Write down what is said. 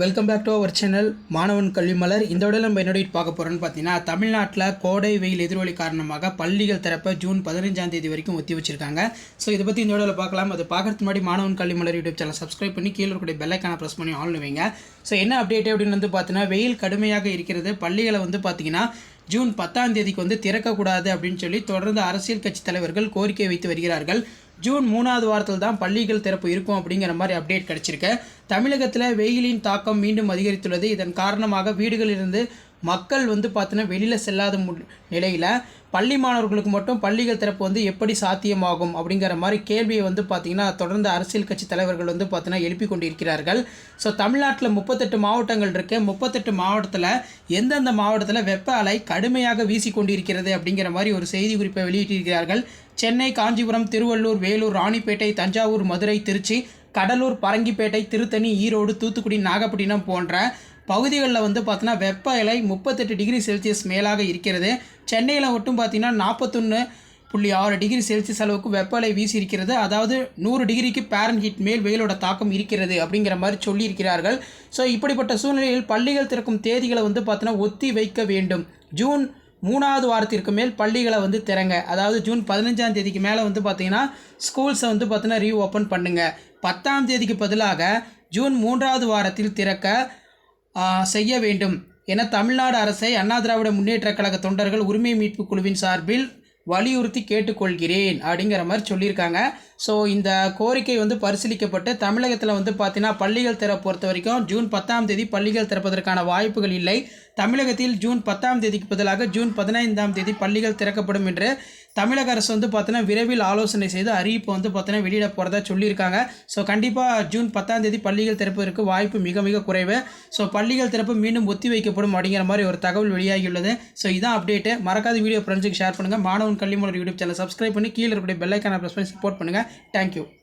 Welcome back to our channel மாணவன் கல்விமலர் இந்த விட நம்ம என்னோட பார்க்க போகிறோன்னு பார்த்தீங்கன்னா தமிழ்நாட்டில் கோடை வெயில் எதிரொலி காரணமாக பள்ளிகள் திறப்ப ஜூன் பதினஞ்சாம் தேதி வரைக்கும் ஒத்தி வச்சிருக்காங்க. ஸோ இதை பற்றி இந்த விடல பார்க்கலாம். அது பார்க்கறதுக்கு முன்னாடி மாணவன் கல்வி மலர் யூடியூப் சேனல் சப்ஸ்கிரைப் பண்ணி கீழே இருக்கக்கூடிய பெல்லைக்கான ப்ரெஸ் பண்ணி ஆன்லைன் வைங்க. ஸோ என்ன அப்டேட் அப்படின்னு வந்து பார்த்தீங்கன்னா வெயில் கடுமையாக இருக்கிறது. பள்ளிகளை வந்து பார்த்தீங்கன்னா ஜூன் பத்தாம் தேதிக்கு வந்து திறக்கக்கூடாது அப்படின்னு சொல்லி தொடர்ந்து அரசியல் கட்சி தலைவர்கள் கோரிக்கை வைத்து வருகிறார்கள். ஜூன் மூணாவது வாரத்தில் தான் பள்ளிகள் திறப்பு இருக்கும் அப்படிங்கிற மாதிரி அப்டேட் கிடச்சிருக்கு. தமிழகத்தில் வெயிலின் தாக்கம் மீண்டும் அதிகரித்துள்ளது. இதன் காரணமாக வீடுகளிலிருந்து மக்கள் வந்து பார்த்தீங்கன்னா வெளியில் செல்லாத மு நிலையில் பள்ளி மாணவர்களுக்கு மட்டும் பள்ளிகள் திறப்பு வந்து எப்படி சாத்தியமாகும் அப்படிங்கிற மாதிரி கேள்வியை வந்து பார்த்திங்கன்னா தொடர்ந்து அரசியல் கட்சி தலைவர்கள் வந்து பார்த்தீங்கன்னா எழுப்பி கொண்டிருக்கிறார்கள். ஸோ தமிழ்நாட்டில் முப்பத்தெட்டு மாவட்டங்கள் இருக்குது முப்பத்தெட்டு மாவட்டத்தில் எந்தெந்த மாவட்டத்தில் வெப்ப அலை கடுமையாக வீசி கொண்டிருக்கிறது அப்படிங்கிற மாதிரி ஒரு செய்தி குறிப்பை வெளியிட்டிருக்கிறார்கள். சென்னை காஞ்சிபுரம் திருவள்ளூர் வேலூர் ராணிப்பேட்டை தஞ்சாவூர் மதுரை திருச்சி கடலூர் பரங்கிப்பேட்டை திருத்தணி ஈரோடு தூத்துக்குடி நாகப்பட்டினம் போன்ற பகுதிகளில் வந்து பார்த்தீங்கன்னா வெப்ப இலை முப்பத்தெட்டு டிகிரி செல்சியஸ் மேலாக இருக்கிறது. சென்னையில் மட்டும் பார்த்தீங்கன்னா நாற்பத்தொன்று புள்ளி ஆறு டிகிரி செல்சியஸ் அளவுக்கு வெப்ப அலை வீசி இருக்கிறது அதாவது நூறு டிகிரிக்கு பேரன் ஹீட் மேல் வெயிலோட தாக்கம் இருக்கிறது அப்படிங்கிற மாதிரி சொல்லியிருக்கிறார்கள். ஸோ இப்படிப்பட்ட சூழ்நிலையில் பள்ளிகள் திறக்கும் தேதிகளை வந்து பார்த்தீங்கன்னா ஒத்தி வைக்க வேண்டும். ஜூன் மூணாவது வாரத்திற்கு மேல் பள்ளிகளை வந்து திறங்க. அதாவது ஜூன் பதினஞ்சாம் தேதிக்கு மேலே வந்து பார்த்தீங்கன்னா ஸ்கூல்ஸை வந்து பார்த்தீங்கன்னா ரீ ஓப்பன் பண்ணுங்கள் பத்தாம் தேதிக்கு பதிலாக ஜூன் மூன்றாவது வாரத்தில் திறக்க செய்ய வேண்டும் என தமிழ்நாடு அரசை அண்ணா திராவிட முன்னேற்ற கழக தொண்டர்கள் உரிமை மீட்பு குழுவின் சார்பில் வலியுறுத்தி கேட்டுக்கொள்கிறேன் அப்படிங்கிற மாதிரி சொல்லியிருக்காங்க. ஸோ இந்த கோரிக்கை வந்து பரிசீலிக்கப்பட்டு தமிழகத்தில் வந்து பார்த்தீங்கன்னா பள்ளிகள் திற பொறுத்த வரைக்கும் ஜூன் பத்தாம் தேதி பள்ளிகள் திறப்பதற்கான வாய்ப்புகள் இல்லை. தமிழகத்தில் ஜூன் பத்தாம் தேதிக்கு பதிலாக ஜூன் பதினைந்தாம் தேதி பள்ளிகள் திறக்கப்படும் என்று தமிழக அரசு வந்து பார்த்தீங்கன்னா விரைவில் ஆலோசனை செய்து அறிவிப்பு வந்து பார்த்தீங்கன்னா வெளியிட போகிறதா சொல்லியிருக்காங்க. ஸோ கண்டிப்பாக ஜூன் பத்தாம் தேதி பள்ளிகள் திறப்பதற்கு வாய்ப்பு மிக மிக குறைவு. ஸோ பள்ளிகள் திறப்பு மீண்டும் ஒத்தி வைக்கப்படும் அப்படிங்கிற மாதிரி ஒரு தகவல் வெளியாகியுள்ளது. ஸோ இதான் அப்டேட்டு மறக்காத வீடியோ ஃப்ரெண்ட்ஸுக்கு ஷேர் பண்ணுங்கள் மாணவன் கல்விமலர் யூடியூப் சேனல் சப்ஸ்கிரைப் பண்ணி கீழே இருக்கக்கூடிய பெல்லைக்கான ப்ரெஸ் பண்ணி சப்போர்ட் பண்ணுங்கள் thank you.